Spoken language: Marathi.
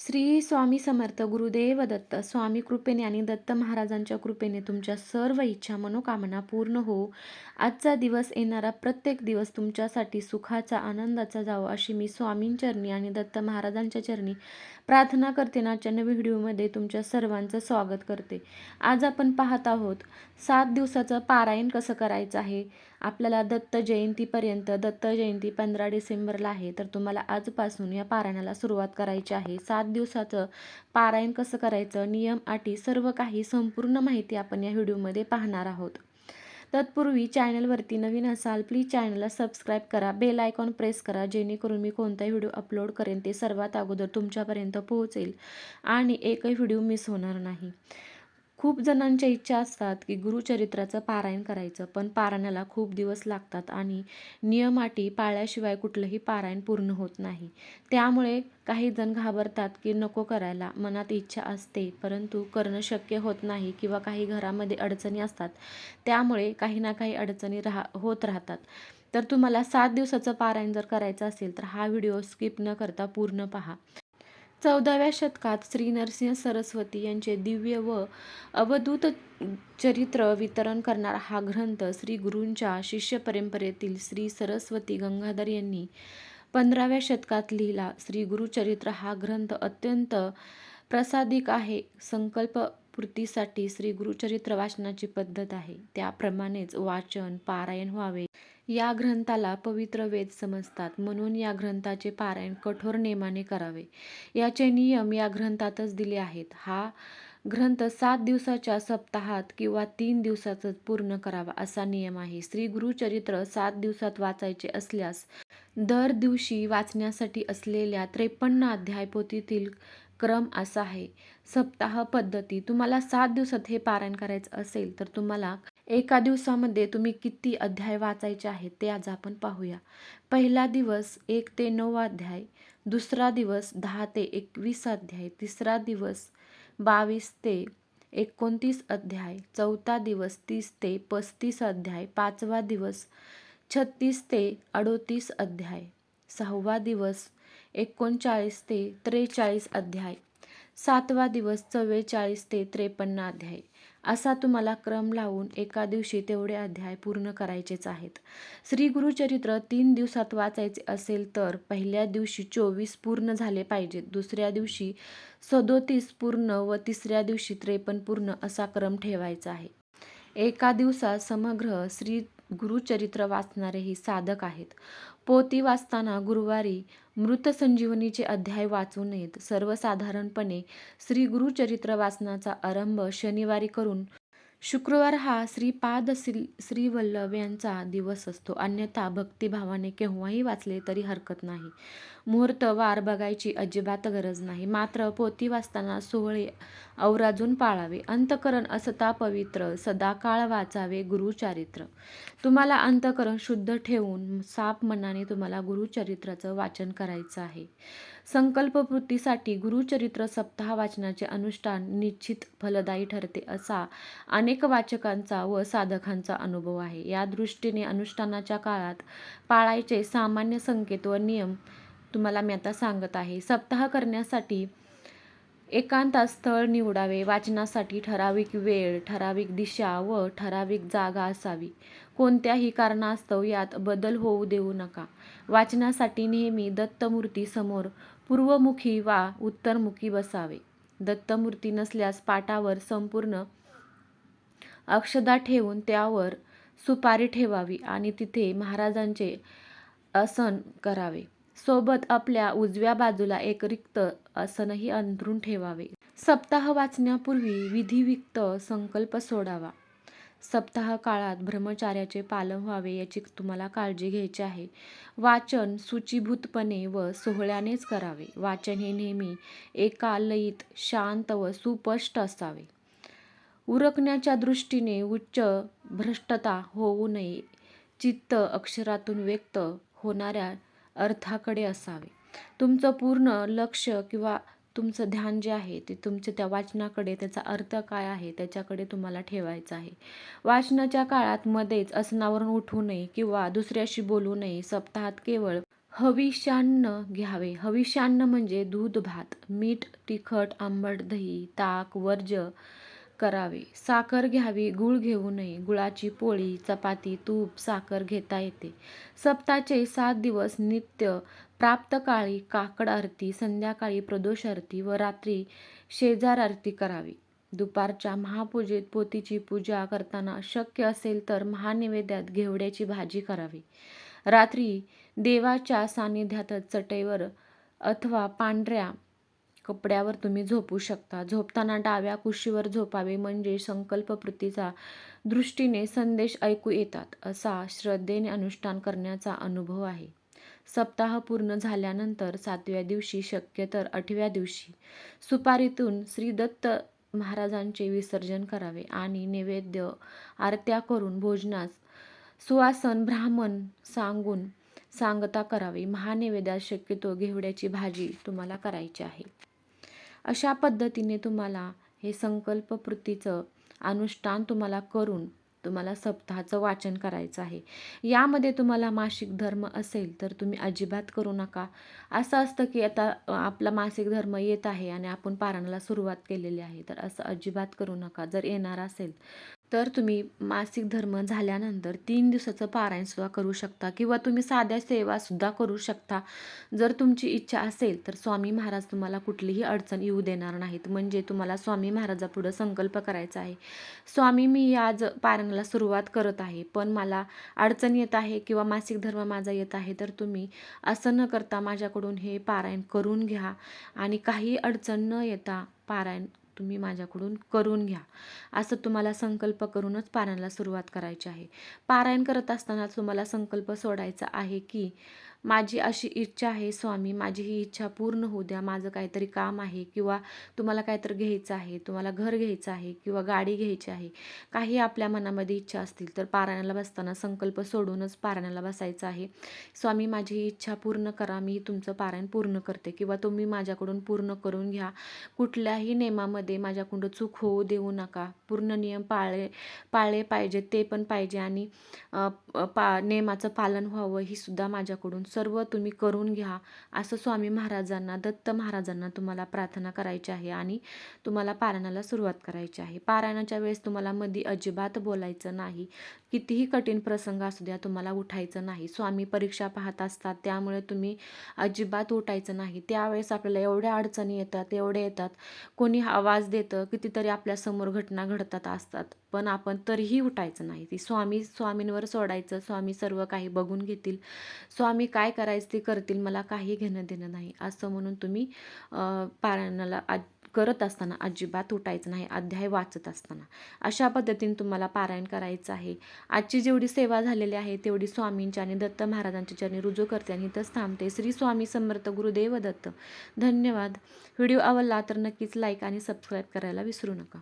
श्री स्वामी समर्थ गुरुदेव दत्त स्वामी कृपेने आणि दत्त महाराजांच्या कृपेने तुमच्या सर्व इच्छा मनोकामना पूर्ण हो. आजचा दिवस येणारा प्रत्येक दिवस तुमच्यासाठी सुखाचा आनंदाचा जावो अशी मी स्वामींचरणी आणि दत्त महाराजांच्या चरणी प्रार्थना करते ना नवीन व्हिडिओमध्ये तुमच्या सर्वांचं स्वागत करते. आज आपण पाहत आहोत सात दिवसाचं पारायण कसं करायचं आहे? आपल्याला दत्त जयंतीपर्यंत दत्त जयंती पंधरा डिसेंबरला आहे तर तुम्हाला आजपासून या पारायणाला सुरुवात करायची आहे. सात दिवसाचं पारायण कसं करायचं? नियम अटी सर्व काही संपूर्ण माहिती आपण या व्हिडिओमध्ये पाहणार आहोत. तत्पूर्वी चॅनलवरती नवीन असाल प्लीज चॅनलला सबस्क्राईब करा. बेल आयकॉन प्रेस करा जेणेकरून मी कोणताही व्हिडिओ अपलोड करेन ते सर्वात अगोदर तुमच्यापर्यंत पोहोचेल आणि एकही व्हिडिओ मिस होणार नाही. खूप जणांच्या इच्छा असतात की गुरुचरित्राचं पारायण करायचं पण पारायणाला खूप दिवस लागतात आणि नियमाटी पाळल्याशिवाय कुठलंही पारायण पूर्ण होत नाही. त्यामुळे काही जण घाबरतात की नको करायला मनात इच्छा असते परंतु करणं शक्य होत नाही किंवा काही घरामध्ये अडचणी असतात त्यामुळे काही ना काही अडचणी राहा होत राहतात. तर तुम्हाला सात दिवसाचं पारायण जर करायचं असेल तर हा व्हिडिओ स्किप न करता पूर्ण पहा. चौदाव्या शतकात श्री नरसिंह सरस्वती यांचे दिव्य व अवधूत चरित्र वितरण करणारा हा ग्रंथ श्री गुरूंच्या शिष्य परंपरेतील श्री सरस्वती गंगाधर यांनी पंधराव्या शतकात लिहिला. श्री गुरुचरित्र हा ग्रंथ अत्यंत प्रसादिक आहे. संकल्प पूर्तीसाठी श्री गुरुचरित्र वाचनाची पद्धत आहे. त्याप्रमाणेच वाचन पारायण व्हावे. या ग्रंथाला पवित्र वेद समजतात. म्हणून या ग्रंथाचे पारायण कठोर नेमाने करावे. याचे नियम या ग्रंथातच दिले आहेत. हा ग्रंथ सात दिवसाच्या सप्ताहात किंवा तीन दिवसातच पूर्ण करावा असा नियम आहे. श्री गुरुचरित्र सात दिवसात वाचायचे असल्यास दर दिवशी वाचण्यासाठी असलेल्या त्रेपन्न अध्याय पोथीतील क्रम असा आहे. सप्ताह पद्धती. तुम्हाला सात दिवसात हे पारायण करायचं असेल तर तुम्हाला एका दिवसामध्ये तुम्ही किती अध्याय वाचायचे आहेत ते आज आपण पाहूया. पहिला दिवस एक ते नऊ अध्याय दुसरा दिवस दहा ते एकवीस अध्याय तिसरा दिवस बावीस ते एकोणतीस अध्याय चौथा दिवस तीस ते पस्तीस अध्याय पाचवा दिवस छत्तीस ते अडोतीस अध्याय सहावा दिवस एकोणचाळीस ते त्रेचाळीस अध्याय सातवा दिवस चव्वेचाळीस ते त्रेपन्न अध्याय असा तुम्हाला क्रम लावून एका दिवशी तेवढे अध्याय पूर्ण करायचेच आहेत. श्री गुरुचरित्र तीन दिवसात वाचायचे असेल तर पहिल्या दिवशी चोवीस पूर्ण झाले पाहिजेत. दुसऱ्या दिवशी सदोतीस पूर्ण व तिसऱ्या दिवशी त्रेपन्न पूर्ण असा क्रम ठेवायचा आहे. एका दिवसात समग्र श्री गुरुचरित्र वाचणारेही साधक आहेत. पोती वाचताना गुरुवारी मृत संजीवनीचे अध्याय वाचू नयेत. सर्वसाधारणपणे श्री गुरुचरित्र वाचनाचा आरंभ शनिवारी करून शुक्रवार हा श्रीपाद श्री श्रीवल्लभ यांचा दिवस असतो. अन्यथा भक्तिभावाने केव्हाही वाचले तरी हरकत नाही. मुहूर्त वार बघायची अजिबात गरज नाही. मात्र पोती वाचताना सोहळे अवराजून पाळावे. अंतकरण असता पवित्र सदाकाळ वाचावे गुरुचरित्र. तुम्हाला अंतकरण शुद्ध ठेवून साप मनाने तुम्हाला गुरुचरित्राचं वाचन करायचं आहे. संकल्पवृत्तीसाठी गुरुचरित्र सप्ताह वाचनाचे अनुष्ठान निश्चित फलदायी ठरते असा अनेक वाचकांचा व साधकांचा अनुभव आहे. या दृष्टीने अनुष्ठानाच्या काळात पाळायचे सामान्य संकेत व नियम तुम्हाला मी आता सांगत आहे. सप्ताह करण्यासाठी एकांतात स्थळ निवडावे वाचनासाठी ठराविक वेळ ठराविक दिशा व ठराविक जागा असावी. कोणत्याही कारणास्तव यात बदल होऊ देऊ नका. वाचनासाठी नेहमी दत्तमूर्तीसमोर पूर्वमुखी वा उत्तरमुखी बसावे. दत्तमूर्ती नसल्यास पाटावर संपूर्ण अक्षदा ठेवून त्यावर सुपारी ठेवावी आणि तिथे महाराजांचे आसन करावे. सोबत आपल्या उजव्या बाजूला एक रिक्त आसनही अंथरून ठेवावे. सप्ताह वाचण्यापूर्वी विधिविक्त संकल्प सोडावा. सप्ताह काळात ब्रह्मचार्याचे पालन व्हावे याची तुम्हाला काळजी घ्यायची आहे. वाचन सूचीभूतपणे व सोहळ्यानेच करावे. वाचन हे नेहमी एका लयीत शांत व सुस्पष्ट असावे. उरकण्याच्या दृष्टीने उच्च भ्रष्टता होऊ नये. चित्त अक्षरातून व्यक्त होणाऱ्या अर्थाकडे असावे. तुमचं पूर्ण लक्ष किंवा तुमचं ध्यान जे आहे ते तुमच्या त्या वाचनाकडे त्याचा अर्थ काय आहे त्याच्याकडे तुम्हाला ठेवायचं आहे. वाचनाच्या काळात मध्येच असनावरून उठू नये किंवा दुसऱ्याशी बोलू नये सप्ताहात केवळ हविष्यान्न घ्यावे. हविष्यान्न म्हणजे दूध भात मीठ तिखट आंबट दही ताक वर्ज करावे. साखर घ्यावी गुळ घेऊ नये. गुळाची पोळी चपाती तूप साखर घेता येते. सप्ताचे सात दिवस नित्य प्राप्तकाळी काकड आरती संध्याकाळी प्रदोष आरती व रात्री शेजार आरती करावी. दुपारच्या महापूजेत पोतीची पूजा करताना शक्य असेल तर महानिवेद्यात घेवड्याची भाजी करावी. रात्री देवाच्या सानिध्यातच चटईवर अथवा पांढऱ्या कपड्यावर तुम्ही झोपू शकता. झोपताना डाव्या कुशीवर झोपावे म्हणजे संकल्पकृतीचा दृष्टीने संदेश ऐकू येतात असा श्रद्धेने अनुष्ठान करण्याचा अनुभव आहे. सप्ताह पूर्ण झाल्यानंतर सातव्या दिवशी शक्य तर आठव्या दिवशी सुपारीतून श्री दत्त महाराजांचे विसर्जन करावे आणि नैवेद्य आरत्या करून भोजनास सुवासन ब्राह्मण सांगून सांगता करावी. महानैवेद्यात शक्यतो घेवड्याची भाजी तुम्हाला करायची आहे. अशा पद्धतीने तुम्हाला हे संकल्पपूर्तीचं अनुष्ठान तुम्हाला करून तुम्हाला सप्ताहाचं वाचन करायचं आहे. यामध्ये तुम्हाला मासिक धर्म असेल तर तुम्ही अजिबात करू नका. असं असतं की आता आपला मासिक धर्म येत आहे आणि आपण पारायणाला सुरुवात केलेली आहे तर असं अजिबात करू नका. जर येणार असेल तर तुम्ही मासिक धर्म झाल्यानंतर तीन दिवसाचं पारायणसुद्धा करू शकता किंवा तुम्ही साध्या सेवासुद्धा करू शकता. जर तुमची इच्छा असेल तर स्वामी महाराज तुम्हाला कुठलीही अडचण येऊ देणार नाहीत. म्हणजे तुम्हाला स्वामी महाराजापुढं संकल्प करायचा आहे. स्वामी मी आज पारायणाला सुरुवात करत आहे. पण मला अडचण येत आहे किंवा मासिक धर्म माझा येत आहे तर तुम्ही असं न करता माझ्याकडून हे पारायण करून घ्या. आणि काही अडचण न येता पारायण तुम्ही माझ्याकडून करून घ्या. असं तुम्हाला संकल्प करूनच पारायणाला सुरुवात करायची आहे. पारायण करत असताना तुम्हाला संकल्प सोडायचा आहे की माझी अशी इच्छा आहे स्वामी माझी ही इच्छा पूर्ण होऊ द्या. माझं काहीतरी काम आहे किंवा तुम्हाला काहीतरी घ्यायचं आहे तुम्हाला घर घ्यायचं आहे किंवा गाडी घ्यायची आहे काही आपल्या मनामध्ये इच्छा असतील तर पारायणाला बसताना संकल्प सोडूनच पारायणाला बसायचं आहे. स्वामी माझी ही इच्छा पूर्ण करा. मी तुमचं पारायण पूर्ण करते किंवा तुम्ही माझ्याकडून पूर्ण करून घ्या. कुठल्याही नियमामध्ये माझ्याकडून चूक होऊ देऊ नका. पूर्ण नियम पाळले पाळले पाहिजे ते पण पाहिजे आणि पा नियमाचं पालन व्हावं ही सुद्धा माझ्याकडून सर्व तुम्ही करून घ्या असं स्वामी महाराजांना दत्त महाराजांना तुम्हाला प्रार्थना करायची आहे आणि तुम्हाला पारायणाला सुरुवात करायची आहे. पारायणाच्या वेळेस तुम्हाला मध्ये अजिबात बोलायचं नाही. कितीही कठीण प्रसंग असू द्या तुम्हाला उठायचं नाही. स्वामी परीक्षा पाहत असतात त्यामुळे तुम्ही अजिबात उठायचं नाही. त्यावेळेस आपल्याला एवढ्या अडचणी येतात एवढे येतात. कोणी आवाज देतं कितीतरी आपल्यासमोर घटना घडतात असतात. पण आपण तरीही उठायचं नाही. ती स्वामी स्वामींवर सोडायचं. स्वामी सर्व काही बघून घेतील. स्वामी काय काय करायचं ते करतील मला काही घेणं देणं नाही. असं म्हणून तुम्ही पारायणाला आज करत असताना अजिबात उठायचं नाही अध्याय वाचत असताना. अशा पद्धतीने तुम्हाला पारायण करायचं आहे. आजची जेवढी सेवा झालेली आहे तेवढी स्वामींच्या आणि दत्त महाराजांच्या चरणी रुजू करते आणि इथंच थांबते. श्री स्वामी समर्थ गुरुदेव दत्त. धन्यवाद. व्हिडिओ आवडला तर नक्कीच लाईक आणि सबस्क्राईब करायला विसरू नका.